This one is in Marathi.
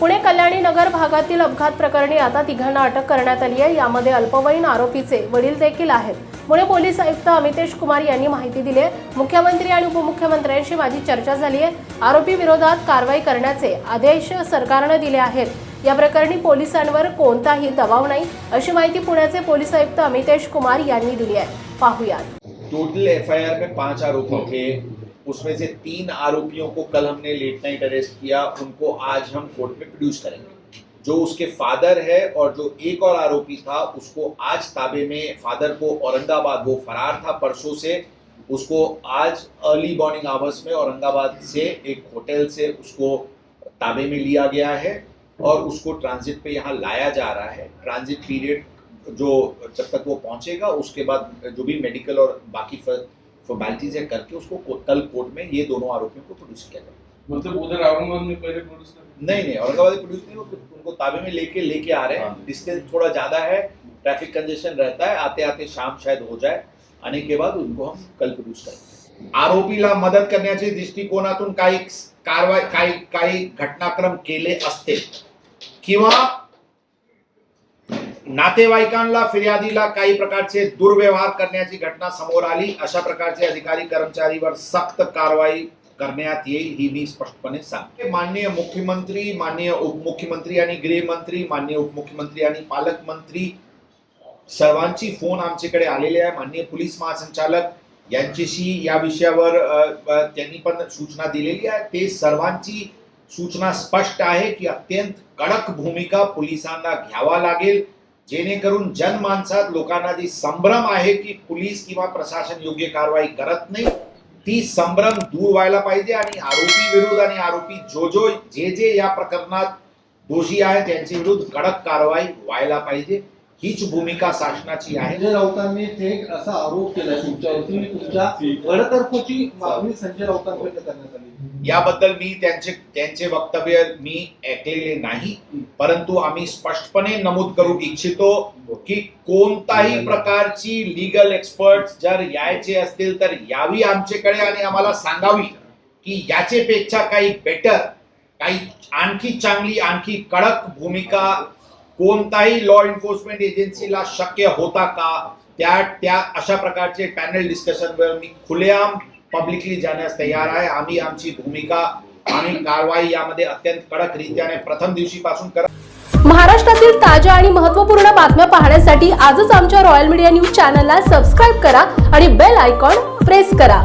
पुणे कल्याणी नगर भागातील अपघात प्रकरणी आता तिघांना अटक करण्यात आली आहे. यामध्ये अल्पवयीन आरोपीचे वडील देखील आहेत. पुणे पोलीस आयुक्त अमितेश कुमार यांनी माहिती दिली आहे. मुख्यमंत्री आणि उपमुख्यमंत्र्यांशी माझी चर्चा झाली आहे. आरोपी विरोधात कारवाई करण्याचे आदेश सरकारनं दिले आहेत. या प्रकरणी पोलिसांवर कोणताही दबाव नाही. अशी माहिती पुण्याचे पोलीस आयुक्त अमितेश कुमार यांनी दिली आहे. पाहुयात. टोटल एफआईआर में पांच आरोपी उसमें से तीन आरोपियों को कल हमने लेट नाइट अरेस्ट किया, उनको आज हम कोर्ट में प्रोड्यूस करेंगे। जो उसके फादर है और जो एक और आरोपी था, उसको आज ताबे में फादर को औरंगाबाद, वो फरार था परसों से, उसको आज अर्ली मॉर्निंग आवर्स में औरंगाबाद से एक होटल से उसको ताबे में लिया गया है और उसको ट्रांजिट पे यहाँ लाया जा रहा है। ट्रांजिट पीरियड जो जब तक वो पहुंचेगा, उसके बाद जो भी मेडिकल और बाकी फॉर्मेलिटीज है करके उसको कल कोर्ट में ये दोनों आरोपियों को प्रोड्यूस किया जाएगा मतलब उधर औरंगाबाद में पहले प्रोड्यूस नहीं नहीं औरंगाबाद प्रोड्यूस नहीं उनको ताबे में लेके लेके आ रहे हैं। हाँ। डिस्टेंस थोड़ा ज़्यादा है ट्रैफ़िक कंजेशन रहता है आते आते शाम शायद हो जाए आने के बाद उनको हम कल प्रोड्यूस करेंगे आरोपीला मदत करण्याच्या दृष्टिकोनातून काही कारवाई काही काही घटनाक्रम केले असते किंवा नातेवाईकांना फिर्यादीला काही प्रकारचे दुर्व्यवहार करण्याची घटना समोर आली. अशा प्रकारचे अधिकारी कर्मचारीवर सक्त कारवाई करण्यात येईल ही मी स्पष्टपणे सांगते. माननीय मुख्यमंत्री माननीय उपमुख्यमंत्री आणि गृहमंत्री माननीय उपमुख्यमंत्री आणि पालकमंत्री सर्वांची फोन आमच्याकडे आलेले आहे. माननीय पोलीस महासंचालक यांच्याशी या विषयावर त्यांनी पण सूचना दिलेली आहे. ते सर्वांची सूचना स्पष्ट आहे की अत्यंत कडक भूमिका पोलिसांना घ्यावा लागेल. जेणेकरून जनमानसात लोकांना जी संभ्रम आहे की पोलीस किंवा प्रशासन योग्य कारवाई करत नाही ती संभ्रम दूर व्हायला पाहिजे आणि आरोपी विरुद्ध आणि आरोपी जो जो जे जे या प्रकरणात दोषी आहे त्यांच्या विरुद्ध कडक कारवाई व्हायला पाहिजे. हीच भूमिका शासनाची आहे. संजय राऊतांनी थेट असा आरोप केला तुमच्यावरती तुमच्या गडतर्फाची मागणी संजय राऊतांकडे करण्यात आली याबद्दल मी त्यांचे त्यांचे वक्तव्य मी ऐकलेले नाही. परंतु आम्ही स्पष्टपणे नमूद करू इच्छितो की कोणताही प्रकारची लिगल एक्सपर्ट जर यायचे असतील तर यावी आमच्याकडे आणि आम्हाला सांगावी की याचेपेक्षा काही बेटर काही आणखी चांगली आणखी कडक भूमिका कोणताही लॉ एन्फोर्समेंट एजन्सीला शक्य होता का? त्या त्या अशा प्रकारचे पॅनल डिस्कशनवर मी खुलेआम पब्लिकली जाण्यास तयार आहे. आम्ही आमची भूमिका आणि कारवाई यामध्ये अत्यंत कडक रीत्याने प्रथम दिवशीपासून करत महाराष्ट्रातील ताज्या आणि महत्त्वपूर्ण बातम्या पाहण्यासाठी आजच आमच्या रॉयल मीडिया न्यूज चॅनलला सबस्क्राईब करा आणि बेल आयकॉन प्रेस करा.